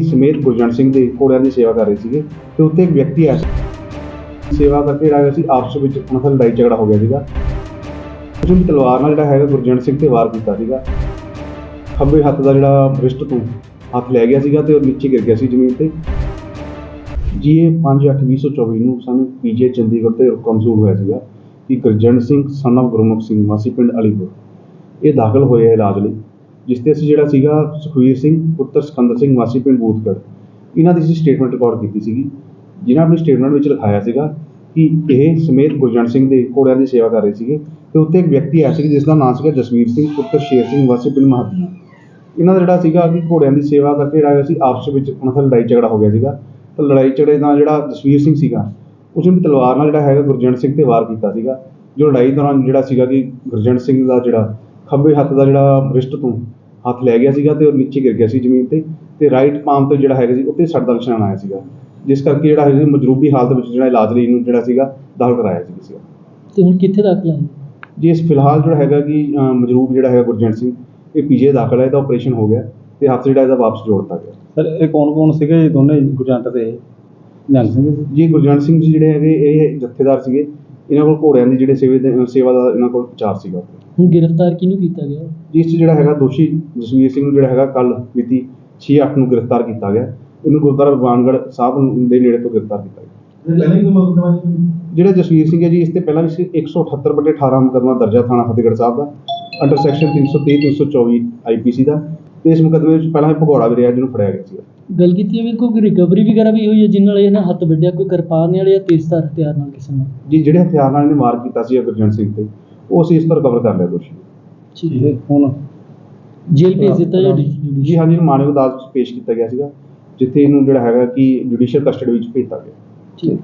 ਸਮੇਤ ਗੁਰਜੰਟ ਸਿੰਘ ਦੇ ਘੋੜਿਆਂ ਦੀ ਸੇਵਾ ਕਰ ਰਹੇ ਸੀਗੇ ਤੇ ਉੱਥੇ ਇੱਕ ਵਿਅਕਤੀ ਆਇਆ ਸੀ। ਸੇਵਾ ਕਰਕੇ ਜਿਹੜਾ ਸੀ ਆਪਸ ਵਿੱਚ ਉਹਨਾਂ ਦਾ ਲੜਾਈ ਝਗੜਾ ਹੋ ਗਿਆ ਸੀਗਾ। ਉਸ ਤਲਵਾਰ ਨਾਲ ਜਿਹੜਾ ਹੈਗਾ ਗੁਰਜੰਟ ਸਿੰਘ ਤੇ ਵਾਰ ਕੀਤਾ ਸੀਗਾ। ਖੱਬੇ ਹੱਥ ਦਾ ਜਿਹੜਾ ਬ੍ਰਿਸਟ ਤੋਂ ਹੱਥ ਲੈ ਗਿਆ ਸੀਗਾ ਤੇ ਉਹ ਨੀਚੇ ਗਿਰ ਗਿਆ ਸੀ ਜ਼ਮੀਨ ਤੇ। ਜੀ ਇਹ 5/8/2024 ਨੂੰ ਸਾਨੂੰ ਪੀਜੇ ਚੰਡੀਗੜ੍ਹ ਤੇ ਕਮਜ਼ੋਰ ਹੋਇਆ ਸੀਗਾ ਕਿ ਗੁਰਜੰਟ ਸਿੰਘ ਸਨ of ਗੁਰਮੁਖ ਸਿੰਘ ਵਾਸੀ ਪਿੰਡ ਅਲੀਪੁਰ। ਇਹ ਦਾਖਲ ਹੋਏ ਆ ਇਲਾਜ ਲਈ। ਜਿਸ ਤੇ ਅਸੀਂ ਜਿਹੜਾ ਸੀਗਾ ਸੁਖਵੀਰ ਸਿੰਘ, ਪੁੱਤਰ ਸਿਕੰਦਰ ਸਿੰਘ ਵਾਸੀ ਪਿੰਡ ਬੂਥਗੜ੍ਹ, ਇਹਨਾਂ ਦੀ ਅਸੀਂ ਸਟੇਟਮੈਂਟ ਰਿਕਾਰਡ ਕੀਤੀ ਸੀਗੀ ਜਿਨ੍ਹਾਂ ਆਪਣੀ ਸਟੇਟਮੈਂਟ ਵਿੱਚ ਲਿਖਾਇਆ ਸੀਗਾ ਕਿ ਇਹ ਸਮੇਤ ਗੁਰਜੰਟ ਸਿੰਘ ਦੇ ਘੋੜਿਆਂ ਦੀ ਸੇਵਾ ਕਰ ਰਹੇ ਸੀਗੇ ਤੇ ਉੱਥੇ ਇੱਕ ਵਿਅਕਤੀ ਆਇਆ ਸੀ ਜਿਸ ਦਾ ਨਾਮ ਸੀਗਾ ਜਸਵੀਰ ਸਿੰਘ, ਪੁੱਤਰ ਸ਼ੇਰ ਸਿੰਘ ਵਾਸੀ ਪਿੰਡ ਮਹਾਦੀਆਂ ਇਹਨਾਂ ਦਾ ਜਿਹੜਾ ਸੀਗਾ ਕਿ ਘੋੜਿਆਂ ਦੀ ਸੇਵਾ ਕਰਕੇ ਜਿਹੜਾ ਹੋਇਆ ਸੀ ਆਪਸ ਵਿੱਚ ਉਹਨਾਂ ਦਾ ਲੜਾਈ ਝਗੜਾ ਹੋ ਗਿਆ ਸੀਗਾ। ਤਾਂ ਲੜਾਈ ਝਗੜੇ ਨਾਲ ਜਿਹੜਾ ਜਸਵੀਰ ਸਿੰਘ ਸੀਗਾ, ਉਸ ਵੀ ਤਲਵਾਰ ਨਾਲ ਜਿਹੜਾ ਹੈਗਾ ਗੁਰਜੰਟ ਸਿੰਘ ਤੇ ਵਾਰ ਕੀਤਾ ਸੀਗਾ, ਜੋ ਲੜਾਈ ਦੌਰਾਨ ਜਿਹੜਾ ਸੀਗਾ ਕਿ ਗੁਰਜੰਟ ਸਿੰਘ ਦਾ ਜਿਹੜਾ ਖੱਬੇ ਹੱਥ ਦਾ ਜਿਹੜਾ ਬ੍ਰਿਸਟ ਤੋਂ ਹੱਥ ਲੈ ਗਿਆ ਸੀਗਾ ਤੇ ਉਹ ਨੀਚੇ ਗਿਰ ਗਿਆ ਸੀ ਜ਼ਮੀਨ ਤੇ ਤੇ ਰਾਈਟ ਪਾਮ ਤੇ ਜਿਹੜਾ ਹੈਗਾ ਸੀ ਉੱਤੇ ਸੱਟ ਦਾ ਨਿਸ਼ਾਨ ਆਇਆ ਸੀਗਾ। ਜਿਸ ਕਰਕੇ ਜਿਹੜਾ ਹੈਗਾ ਸੀ ਮਜਰੂਬੀ ਹਾਲਤ ਵਿੱਚ ਜਿਹੜਾ ਇਲਾਜ ਲਈ ਇਹਨੂੰ ਜਿਹੜਾ ਸੀਗਾ ਦਾਖਲ ਕਰਾਇਆ ਸੀ ਸੀਗਾ। ਤੇ ਹੁਣ ਕਿੱਥੇ ਦਾਖਲ ਹੈ? ਜੀ ਇਸ ਫਿਲਹਾਲ ਜਿਹੜਾ ਹੈਗਾ ਕਿ ਮਜਰੂਬ ਜਿਹੜਾ ਹੈਗਾ ਗੁਰਜੰਟ ਸਿੰਘ ਇਹ ਪੀਜੀ ਦਾਖਲ ਹੈ ਇਹਦਾ ਆਪਰੇਸ਼ਨ ਹੋ ਗਿਆ ਤੇ ਹੱਥ ਜਿਹੜਾ ਇਹਦਾ ਵਾਪਸ ਜੋੜਤਾ ਗਿਆ। ਸਰ ਇਹ ਕੌਣ ਕੌਣ ਸੀਗੇ ਜੀ? ਦੋਨੇ ਗੁਰਜੰਟ ਤੇ ਨਿਹੰਗ ਸਿੰਘ ਜੀ ਗੁਰਜੰਟ ਸਿੰਘ ਜੀ ਜਿਹੜੇ ਹੈਗੇ ਇਹ ਜਥੇਦਾਰ ਸੀਗੇ। ਇਹਨਾਂ ਕੋਲ ਘੋੜਿਆਂ ਦੀ ਜਿਹੜੇ ਸੇਵਾ ਦੇ ਸੇਵਾ ਦਾ ਇਹਨਾਂ ਕੋਲ ਵਿਚਾਰ ਸੀਗਾ। ਹੁਣ ਗ੍ਰਿਫਤਾਰ ਕਿਹਨੂੰ ਕੀਤਾ ਗਿਆ? ਜਿਸ 'ਚ ਜਿਹੜਾ ਹੈਗਾ ਦੋਸ਼ੀ ਜਸਵੀਰ ਸਿੰਘ ਨੂੰ ਜਿਹੜਾ ਹੈਗਾ ਕੱਲ ਮਿਤੀ 6/8 ਨੂੰ ਗ੍ਰਿਫਤਾਰ ਕੀਤਾ ਗਿਆ। ਇਹਨੂੰ ਗੁਰਦੁਆਰਾ ਬਾਨਗੜ ਸਾਹਿਬ ਦੇ ਨੇੜੇ ਤੋਂ ਗ੍ਰਿਫਤਾਰ ਕੀਤਾ ਗਿਆ। ਜਿਹੜਾ ਜਸਵੀਰ ਸਿੰਘ ਹੈ ਜੀ ਇਸ ਤੇ ਪਹਿਲਾਂ ਵੀ ਸੀ 178 ਬਟੇ 18 ਮੁਕੱਦਮਾ ਦਰਜਾ ਥਾਣਾ ਫਤਿਹਗੜ੍ਹ ਸਾਹਿਬ ਦਾ। ਅੰਡਰ ਸੈਕਸ਼ਨ 323 324 ਆਈਪੀਸੀ ਦਾ। ਤੇ ਇਸ ਮੁਕੱਦਮੇ ਵਿੱਚ ਪਹਿਲਾਂ ਹੀ ਭਗੌੜਾ ਵੀ ਰਿਹਾ ਜਿਹਨੂੰ ਫੜਿਆ ਗਿਆ ਸੀ ਗੱਲ ਕੀਤੀ ਹੈ ਵੀ ਕੋਈ ਰਿਕਵਰੀ ਵਗੈਰਾ ਵੀ ਹੋਈ ਹੈ ਜਿਨ ਨਾਲ ਇਹਨਾਂ ਹੱਥ ਵੱਢਿਆ ਕੋਈ ਕਿਰਪਾਨ ਨਾਲ ਜਾਂ ਤੇਜ਼ਧਾਰ ਹਥਿਆਰ ਨਾਲ ਕਿਸੇ ਨਾਲ? ਜੀ ਜਿਹੜੇ ਹਥਿਆਰ ਨਾਲ ਇਹਨੇ ਵਾਰ ਕੀਤਾ ਸੀ ਗੁਰਜੰਟ ਸਿੰਘ ਤੇ ਉਹ ਅਸੀਂ ਇਸ ਤੋਂ ਰਿਕਵਰ ਕਰ ਲਿਆ ਦੋਸ਼ੀ। ਠੀਕ ਹੈ। ਇਹ ਹੁਣ ਜੇਲ੍ਹ ਭੇਜ ਦਿੱਤਾ ਜਾਂ ਜੀ ਜੁਡੀਸ਼ੀਅਲ ਹਾਂਜੀ ਇਹਨੂੰ ਮਾਨਵ ਅਦਾਲਤ ਵਿੱਚ ਪੇਸ਼ ਕੀਤਾ ਗਿਆ ਸੀਗਾ ਜਿੱਥੇ ਇਹਨੂੰ ਜਿਹੜਾ ਹੈਗਾ ਕਿ ਜੁਡੀਸ਼ੀਅਲ ਕਸਟਡੀ ਵਿੱਚ ਭੇਜਤਾ ਗਿਆ। ਠੀਕ।